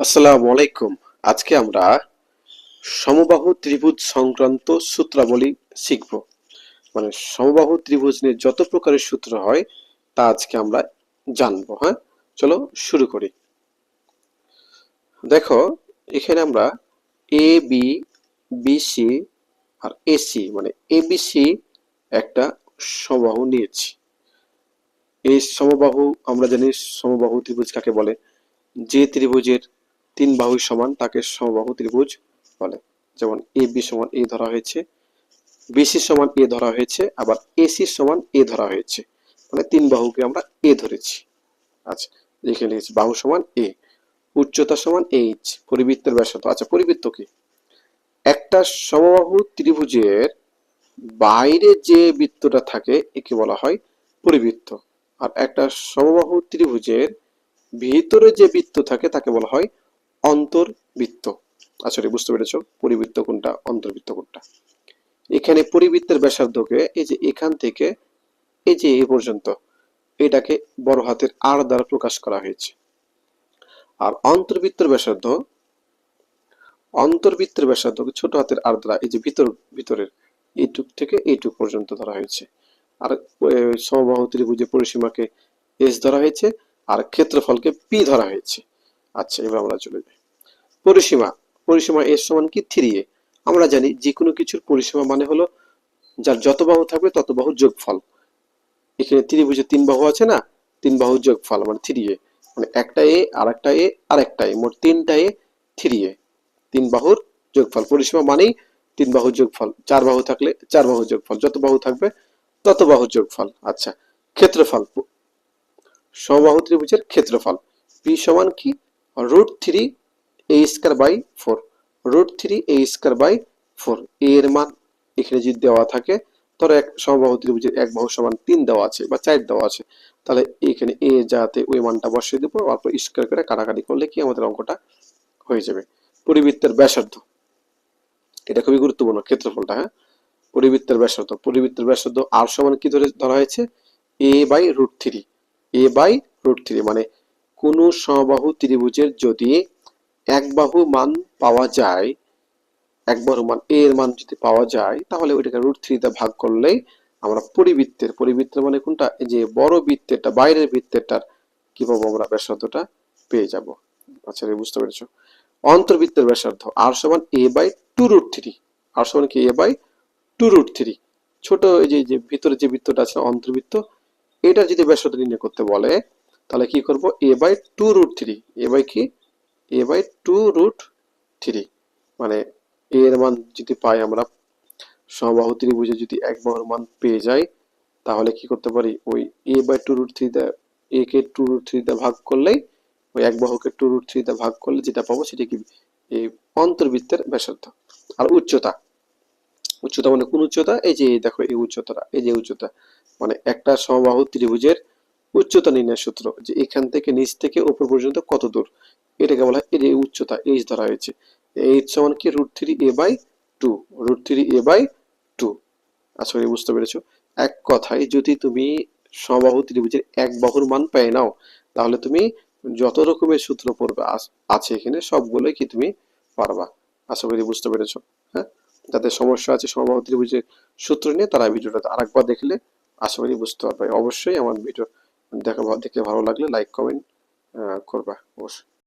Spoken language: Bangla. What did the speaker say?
আসসালামু আলাইকুম। আজকে আমরা সমবাহু ত্রিভুজ সংক্রান্ত সূত্রাবলী শিখব। মানে সমবাহু ত্রিভুজ নিয়ে যত প্রকারের সূত্র হয়, তা আজকে আমরা জানব হ্যাঁ? চলো শুরু করি। দেখো, এখানে আমরা এ বি বিসি আর এসি মানে এবিসি একটা সমবাহু নিয়েছি। এই সমবাহু, আমরা জানি সমবাহু ত্রিভুজ কাকে বলে? যে ত্রিভুজের তিন বাহু সমান তাকে সমবাহু ত্রিভুজ বলে। যেমন এ বি সমান এ ধরা হয়েছে বিসি সমান এ ধরা হয়েছে, আবার এসি সমান এ ধরা হয়েছে। মানে তিন বাহুকে আমরা এ ধরেছি। আচ্ছা লিখে নিয়েছি, বাহু সমান এ, উচ্চতা সমান এইচ, পরিবৃত্তের ব্যাসার্ধ। আচ্ছা পরিবৃত্ত কি? একটা সমবাহু ত্রিভুজের বাইরে যে বৃত্তটা থাকে, একে বলা হয় পরিবৃত্ত। আর একটা সমবাহু ত্রিভুজের ভিতরে যে বৃত্ত থাকে, তাকে বলা হয় অন্তর্বৃত্ত। আচ্ছা রে, বুঝতে পেরেছ? পরিবৃত্ত কোনটা? অন্তর্বৃত্ত কোনটা? এখানে পরিবৃত্তের ব্যাসার্ধকে এই যে এখান থেকে এই যে এ পর্যন্ত এটাকে বড় হাতের আর দ্বারা প্রকাশ করা হয়েছে। আর অন্তর্বৃত্তের ব্যাসার্ধ অন্তর্বৃত্তের ব্যাসার্ধকে ছোট হাতের আর দ্বারা এই যে ভিতর ভিতরের এইটুক থেকে এইটুক পর্যন্ত ধরা হয়েছে। আর সমবাহু ত্রিভুজে পরিসীমাকে এস ধরা হয়েছে আর ক্ষেত্রফলকে পি ধরা হয়েছে। আচ্ছা এবার আমরা চলে যাই। পরিসীমা। পরিসীমা এর সমান কি? Three A. আমরা জানি যে কোনো কিছুর পরিসীমা মানে হলো যার যত বাহু থাকবে তত বাহু যোগফল। এখানে ত্রিভুজে তিন বাহু আছে না? তিন বাহু যোগফল মানে থ্রি এ। মানে একটা এ আর একটা এ আর একটা এ। মোট তিনটা এ থ্রি এ। তিন বাহুর যোগফল। পরিসীমা মানেই তিন বাহু যোগফল। চার বাহু থাকলে চার বাহু যোগফল। যত বাহু থাকবে তত বাহু যোগফল। আচ্ছা ক্ষেত্রফল। সমবাহু ত্রিভুজের ক্ষেত্রফল। পি সমান কি? Root three A square by four root three A square by four এর মান এখানে যদি দেওয়া থাকে, ধরো এক সমবাহু ত্রিভুজের এক বাহু সমান তিন দেওয়া আছে বা চার দেওয়া আছে, তাহলে এখানে এ যাতে ওই মানটা বসিয়ে দেবো, তারপর স্কয়ার করে কাটাকাটি করলে কি আমাদের অঙ্কটা হয়ে যাবে। পরিবৃত্তের ব্যাসার্ধ। এটা খুবই গুরুত্বপূর্ণ ক্ষেত্রফলটা হ্যাঁ? পরিবৃত্তের ব্যাসার্ধ। পরিবৃত্তের ব্যাসার্ধ আর সমান কি ধরে ধরা হয়েছে? A by root three A by root three মানে কোনো সমবাহু ত্রিভুজের যদি এক বাহু মান পাওয়া যায়, এক বাহু মান এ এর মান যদি পাওয়া যায়, তাহলে ওইটাকে রুট থ্রি দিয়ে ভাগ করলেই আমরা পরিবৃত্তের পরিবৃত্তের মানে কোনটা? যে বড় বৃত্তেরটা, বাইরের বৃত্তেরটার কি পাবো আমরা? ব্যাসার্ধটা পেয়ে যাব। আচ্ছা বুঝতে পেরেছ? অন্তর্বৃত্তের ব্যাসার্ধ আর সমান A by two root three আর সমান কি? A by two root three ছোট এই যে ভিতরে যে বৃত্তটা আছে, অন্তর্বৃত্ত, এটা যদি ব্যাসার্ধ নির্ণয় করতে বলে তাহলে কি করব? A by two root three A by কি? A by two root three মানে এ এর মান যদি পাই আমরা, সমবাহু ত্রিভুজে যদি এক বাহুর মান পেয়ে যাই, তাহলে কি করতে পারি? ওই A by two root three A K two root three ভাগ করলেই, ওই এক বাহুকে টু রুট থ্রি ভাগ করলে যেটা পাবো সেটা কি? এই অন্তর্বৃত্তের ব্যাসার্ধ। আর উচ্চতা। উচ্চতা মানে কোন উচ্চতা? এই যে দেখো, এই উচ্চতাটা, এই যে উচ্চতা। মানে একটা সমবাহু ত্রিভুজের উচ্চতা নির্ণয় সূত্র যে এখান থেকে নিচ থেকে উপর পর্যন্ত কত দূর? এটাকে বলা হয় এই উচ্চতা এইচ ধরা হয়েছে। এইচ সমান কি? Root three A by two root three A by two আশা করি বুঝতে পেরেছ। এক কথায় যদি তুমি সমবাহু ত্রিভুজের এক বাহুর মান পেয়ে নাও, তাহলে তুমি যত রকমের সূত্র পড়বে আছে এখানে সবগুলোই কি তুমি পারবা। আশা করি বুঝতে পেরেছ। হ্যাঁ? যাদের সমস্যা আছে সমবাহু ত্রিভুজের সূত্র নিয়ে তারা ভিডিওটা আরেকবার দেখলে আশা করি বুঝতে পারবে। অবশ্যই আমার ভিডিও দেখা দেখে ভালো লাগলে লাইক কমেন্ট করবা অবশ্যই।